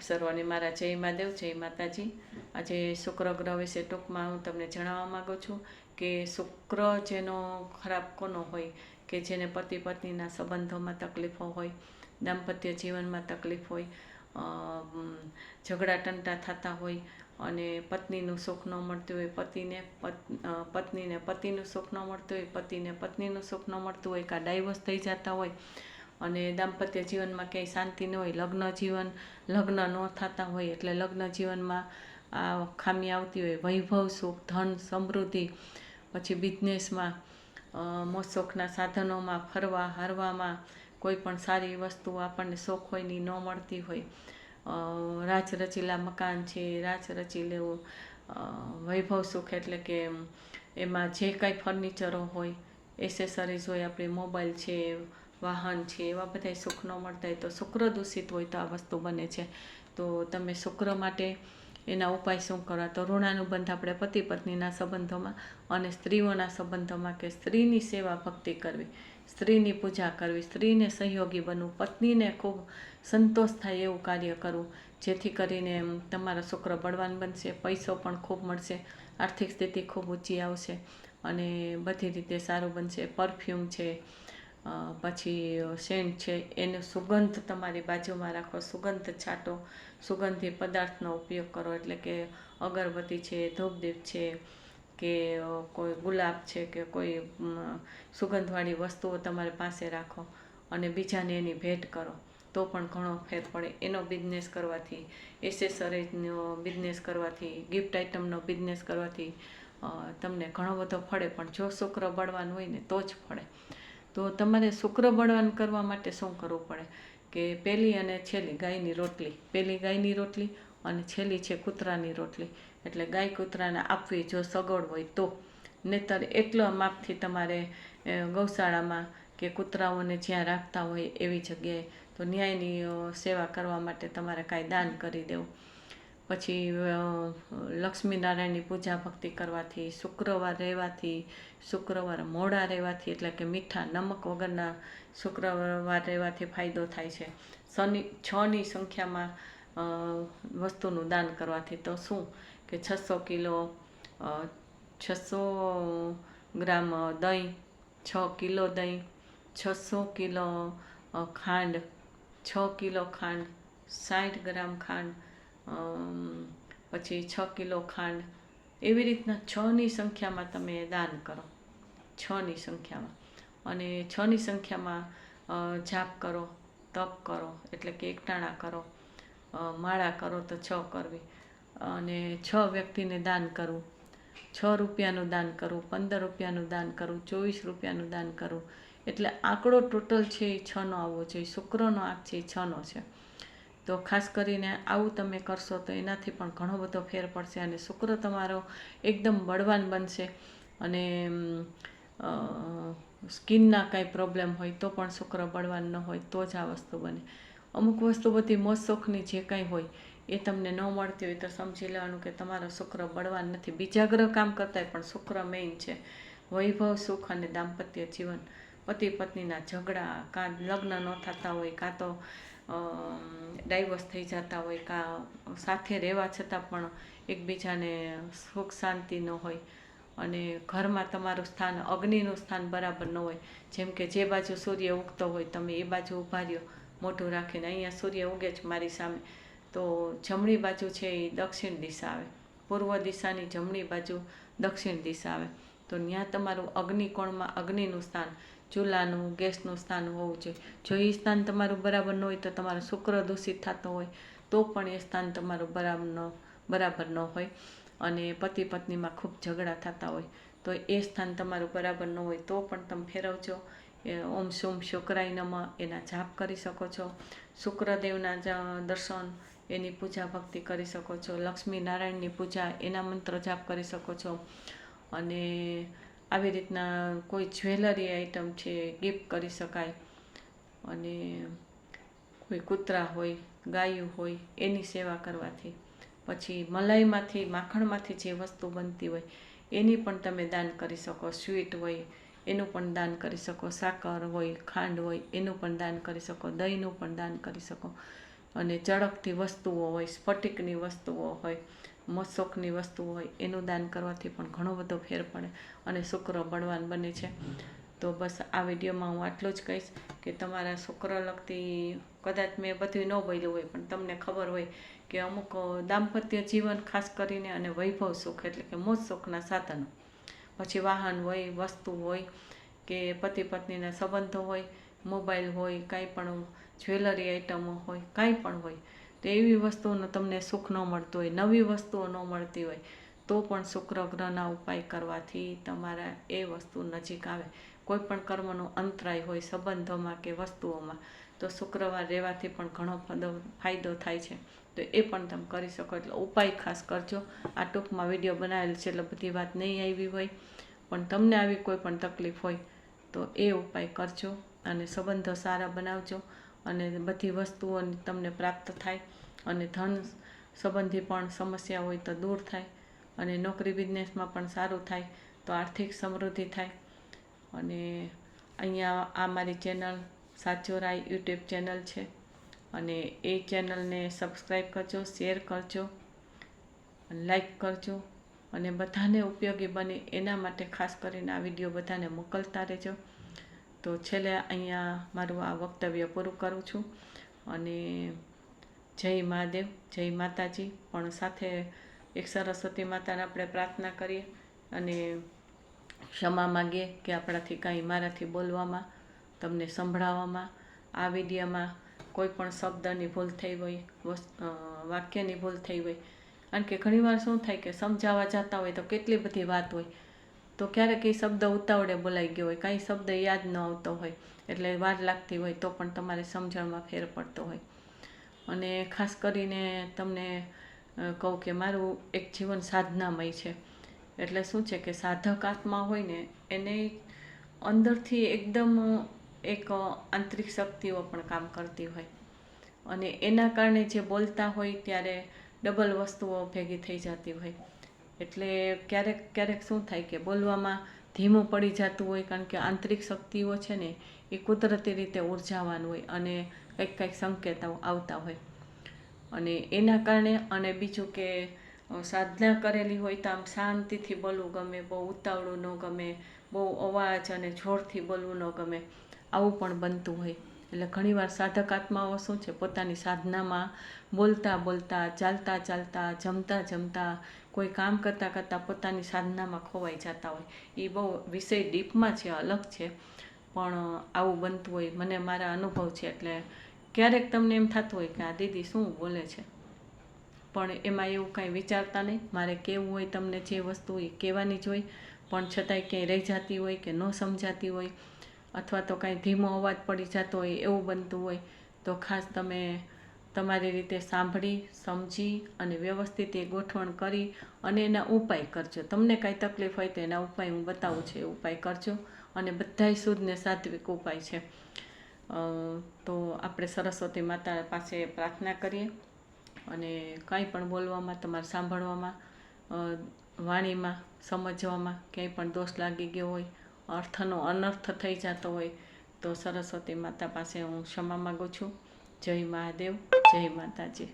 સર્વને મારા જય મહાદેવ જય માતાજી. આજે શુક્ર ગ્રહ વિશે ટૂંકમાં હું તમને જણાવવા માગું છું કે શુક્ર જેનો ખરાબ કોનો હોય કે જેને પતિ પત્નીના સંબંધોમાં તકલીફો હોય, દાંપત્ય જીવનમાં તકલીફ હોય ઝઘડા ટંટા થતા હોય અને પત્નીનું સુખ ન મળતું હોય, પતિને પત- પત્નીને પતિનું સુખ ન મળતું હોય, પતિને પત્નીનું સુખ ન મળતું હોય, કાં ડાયવોર્સ થઈ જતા હોય અને દાંપત્ય જીવનમાં ક્યાંય શાંતિ ન હોય લગ્ન જીવન લગ્ન ન થતા હોય એટલે લગ્ન જીવનમાં આ ખામી આવતી હોય. વૈભવ સુખ ધન સમૃદ્ધિ પછી બિઝનેસમાં મોસોખના સાધનોમાં ફરવા હરવામાં કોઈ પણ સારી વસ્તુ આપણને શોખ હોયની ન મળતી હોય. રાચરચીલા મકાન છે રાજ રચીલું અ, વૈભવ સુખ એટલે કે એમાં જે કાંઈ ફર્નિચરો હોય એસેસરીઝ હોય આપણે મોબાઈલ છે વાહન છે, એવા બધા સુખ ન મળતા હોય તો શુક્ર દૂષિત હોય તો આ વસ્તુ બને છે. તો તમે શુક્ર માટે એના ઉપાય શું કરવા તો ઋણાનુબંધ આપણે પતિ પત્નીના સંબંધોમાં અને સ્ત્રીઓના સંબંધોમાં કે સ્ત્રીની સેવા ભક્તિ કરવી, સ્ત્રીની પૂજા કરવી, સ્ત્રીને સહયોગી બનવું, પત્નીને ખૂબ સંતોષ થાય એવું કાર્ય કરવું, જેથી કરીને તમારા શુક્ર બળવાન બનશે, પૈસો પણ ખૂબ મળશે, આર્થિક સ્થિતિ ખૂબ ઊંચી આવશે અને બધી રીતે સારું બનશે. પરફ્યુમ છે પછી સેન્ટ છે, એનો સુગંધ તમારી બાજુમાં રાખો. સુગંધ છાંટો. સુગંધી પદાર્થનો ઉપયોગ કરો. એટલે કે અગરબત્તી છે, ધૂપદીપ છે, કે કોઈ ગુલાબ છે, કે કોઈ સુગંધવાળી વસ્તુઓ તમારી પાસે રાખો અને બીજાને એની ભેટ કરો. તો પણ ઘણો ફેર પડે. એનો બિઝનેસ કરવાથી, એસેસરીઝનો બિઝનેસ કરવાથી, ગિફ્ટ આઇટમનો બિઝનેસ કરવાથી તમને ઘણો બધો ફળે. પણ જો શુક્ર બળવાનું હોય ને, તો જ ફળે. તો તમારે શુક્ર બળવાન કરવા માટે શું કરવું પડે? કે પહેલી અને છેલ્લી ગાયની રોટલી પહેલી ગાયની રોટલી અને છેલ્લી છે કૂતરાની રોટલી. એટલે ગાય કૂતરાને આપવી જો સગવડ હોય તો. નહીતર એટલા માપથી તમારે ગૌશાળામાં કે કૂતરાઓને જ્યાં રાખતા હોય એવી જગ્યાએ તો ન્યાયની સેવા કરવા માટે તમારે કાંઈ દાન કરી દેવું. પછી લક્ષ્મીનારાયણની પૂજા ભક્તિ કરવાથી, શુક્રવાર રહેવાથી, શુક્રવાર મોડા રહેવાથી, એટલે કે મીઠા નમક વગરના શુક્રવાર રહેવાથી ફાયદો થાય છે. શનિ, છની સંખ્યામાં વસ્તુનું દાન કરવાથી તો શું કે છસો કિલો છસો ગ્રામ દહીં, છ કિલો દહીં, છસો કિલો ખાંડ, છ કિલો ખાંડ સાઠ ગ્રામ ખાંડ પછી છ કિલો ખાંડ. એવી રીતના છની સંખ્યામાં તમે દાન કરો. છની સંખ્યામાં. અને છની સંખ્યામાં જાપ કરો, તપ કરો, એટલે કે એકટાણા કરો માળા કરો તો છ કરવી. અને છ વ્યક્તિને દાન કરવું. છ રૂપિયાનું દાન કરવું, પંદર રૂપિયાનું દાન કરવું, ચોવીસ રૂપિયાનું દાન કરવું. એટલે આંકડો ટોટલ છે એ છનો આવવો જોઈએ. શુક્રનો આંક છે એ છનો છે. તો ખાસ કરીને આવું તમે કરશો તો એનાથી પણ ઘણો બધો ફેર પડશે અને શુક્ર તમારો એકદમ બળવાન બનશે અને સ્કિનના કાંઈ પ્રોબ્લેમ હોય તો પણ શુક્ર બળવાન ન હોય તો જ આ વસ્તુ બને. અમુક વસ્તુ બધી મોજશોખની જે કાંઈ હોય એ તમને ન મળતી હોય તો સમજી લેવાનું કે તમારો શુક્ર બળવાન નથી. બીજા ગ્રહ કામ કરતાંય પણ શુક્ર મેઇન છે. વૈભવ, સુખ અને દાંપત્ય જીવન. પતિ પત્નીના ઝઘડા, કાં લગ્ન ન થતા હોય, કાં તો ડાયવોર્સ થઈ જતા હોય કાં સાથે રહેવા છતાં પણ એકબીજાને સુખ શાંતિ ન હોય અને ઘરમાં તમારું સ્થાન, અગ્નિનું સ્થાન બરાબર ન હોય. જેમ કે જે બાજુ સૂર્ય ઉગતો હોય તમે એ બાજુ ઊભા રહ્યો, મોઢું રાખીને. અહીંયા સૂર્ય ઉગે છે મારી સામે. તો જમણી બાજુ છે એ દક્ષિણ દિશા આવે. પૂર્વ દિશાની જમણી બાજુ દક્ષિણ દિશા આવે. તો ત્યાં તમારું અગ્નિકોણમાં અગ્નિનું સ્થાન. ચૂલાનું, ગેસનું સ્થાન હોવું જોઈએ. જો એ સ્થાન તમારું બરાબર ન હોય તો તમારો શુક્ર દૂષિત થતો હોય, તો પણ એ સ્થાન તમારું બરાબર ન બરાબર ન હોય અને પતિ પત્નીમાં ખૂબ ઝઘડા થતા હોય. તો એ સ્થાન તમારું બરાબર ન હોય તો પણ તમે ફેરવજો. ઓમ સોમ શુક્રાય નમ એના જાપ કરી શકો છો. શુક્રદેવના દર્શન, એની પૂજા ભક્તિ કરી શકો છો. લક્ષ્મી નારાયણની પૂજા એના મંત્ર જાપ કરી શકો છો. અને આવી રીતના કોઈ જ્વેલરી આઇટમ છે, ગિફ્ટ કરી શકાય. અને કોઈ કૂતરા હોય, ગાયું હોય, એની સેવા કરવાથી. પછી મલાઈમાંથી, માખણમાંથી જે વસ્તુ બનતી હોય, એની પણ તમે દાન કરી શકો. સ્વીટ હોય, એનું પણ દાન કરી શકો. સાકર હોય, ખાંડ હોય, એનું પણ દાન કરી શકો. દહીંનું પણ દાન કરી શકો. અને ચળકતી વસ્તુઓ હોય, સ્ફટિકની વસ્તુઓ હોય મોશોકની વસ્તુ હોય, એનું દાન કરવાથી પણ ઘણો બધો ફેર પડે અને શુક્ર બળવાન બને છે. તો બસ આ વિડીયોમાં હું આટલું જ કહીશ કે તમારા શુક્ર લગતી કદાચ મેં બધું ન બોલ્યું હોય, પણ તમને ખબર હોય કે અમુક દાંપત્ય જીવન ખાસ કરીને અને વૈભવ સુખ એટલે કે મોજ શોખના સાધનો. પછી વાહન હોય, વસ્તુ હોય, કે પતિ પત્નીના સંબંધો હોય, મોબાઈલ હોય, કાંઈ પણ જ્વેલરી આઇટમો હોય, કાંઈ પણ હોય તો એવી વસ્તુઓનો તમને સુખ ન મળતું હોય, નવી વસ્તુઓ ન મળતી હોય, તો પણ શુક્ર ગ્રહના ઉપાય કરવાથી તમારા એ વસ્તુ નજીક આવે. કોઈ પણ કર્મનો અંતરાય હોય સંબંધોમાં કે વસ્તુઓમાં, તો શુક્રવાર રહેવાથી પણ ઘણો ફાયદો થાય છે. તો એ પણ તમે કરી શકો. એટલે ઉપાય ખાસ કરજો. આ ટૂંકમાં વીડિયો બનાવેલ છે એટલે બધી વાત નહીં આવી હોય. પણ તમને આવી કોઈ પણ તકલીફ હોય, તો એ ઉપાય કરજો અને સંબંધો સારા બનાવજો. અને બધી વસ્તુઓ તમને પ્રાપ્ત થાય અને ધન સંબંધી પણ સમસ્યા હોય તો દૂર થાય અને નોકરી બિઝનેસમાં પણ સારું થાય તો આર્થિક સમૃદ્ધિ થાય. અને અહીંયા આ મારી ચેનલ સાચો રાય યુટ્યુબ ચેનલ છે. અને એ ચેનલને સબસ્ક્રાઈબ કરજો શેર કરજો લાઈક કરજો. અને બધાને ઉપયોગી બને એના માટે ખાસ કરીને આ વીડિયો બધાને મોકલતા રહેજો. તો છેલ્લે અહીંયા મારું આ વક્તવ્ય પૂરું કરું છું. અને જય મહાદેવ, જય માતાજી. પણ સાથે એક સરસ્વતી માતાને આપણે પ્રાર્થના કરીએ અને ક્ષમા માગીએ કે આપણાથી કાંઈ મારાથી બોલવામાં, તમને સંભળાવવામાં, આ વિડીયોમાં કોઈ પણ શબ્દની ભૂલ થઈ હોય વાક્યની ભૂલ થઈ હોય. કારણ કે ઘણીવાર શું થાય કે સમજાવવા જતા હોય તો કેટલી બધી વાત હોય. તો ક્યારેક એ શબ્દ ઉતાવળે બોલાઈ ગયો હોય, કાંઈ શબ્દ યાદ ન આવતો હોય, એટલે વાર લાગતી હોય તો પણ તમારે સમજણમાં ફેર પડતો હોય. અને ખાસ કરીને તમને કહું કે મારું એક જીવન સાધનામય છે. એટલે શું છે કે સાધક આત્મા હોય ને, એને અંદરથી એકદમ એક આંતરિક શક્તિઓ પણ કામ કરતી હોય. અને એના કારણે જે બોલતા હોય ત્યારે ડબલ વસ્તુઓ ભેગી થઈ જતી હોય. એટલે ક્યારેક ક્યારેક શું થાય કે બોલવામાં ધીમું પડી જતું હોય, કારણ કે આંતરિક શક્તિઓ છે ને, એ કુદરતી રીતે ઉર્જાવાન હોય અને કંઈક કંઈક સંકેતો આવતા હોય. અને એના કારણે અને બીજું કે સાધના કરેલી હોય તો આમ શાંતિથી બોલવું ગમે, બહુ ઉતાવળું ન ગમે, બહુ અવાજ અને જોરથી બોલવું ન ગમે, આવું પણ બનતું હોય. એટલે ઘણીવાર સાધક આત્માઓ શું છે, પોતાની સાધનામાં બોલતા બોલતા, ચાલતા ચાલતા, જમતા જમતા, કોઈ કામ કરતાં કરતાં પોતાની સાધનામાં ખોવાઈ જતા હોય. એ બહુ વિષય ડીપમાં છે, અલગ છે. પણ આવું બનતું હોય, મને મારા અનુભવ છે. એટલે ક્યારેક તમને એમ થતું હોય કે આ દીદી શું બોલે છે? પણ એમાં એવું કાંઈ વિચારતા નહીં. મારે કેવું હોય, તમને જે વસ્તુ એ કહેવાની જ હોય. પણ છતાંય ક્યાંય રહી જતી હોય કે ન સમજાતી હોય. અથવા તો કાંઈ ધીમો અવાજ પડી જતો હોય, એવું બનતું હોય, તો ખાસ તમે તમારી રીતે સાંભળી, સમજી અને વ્યવસ્થિત એ ગોઠવણ કરી અને એના ઉપાય કરજો. તમને કાંઈ તકલીફ હોય તો એના ઉપાય હું બતાવું છું, એ ઉપાય કરજો અને બધાય શુદ્ધને સાત્વિક ઉપાય છે. તો આપણે સરસ્વતી માતા પાસે પ્રાર્થના કરીએ અને કાંઈ પણ બોલવામાં, તમારે સાંભળવામાં વાણીમાં, સમજવામાં ક્યાંય પણ દોષ લાગી ગયો હોય અર્થનો અનર્થ થઈ જતો હોય તો સરસ્વતી માતા પાસે હું ક્ષમા માગું છું. જય મહાદેવ, જય માતાજી.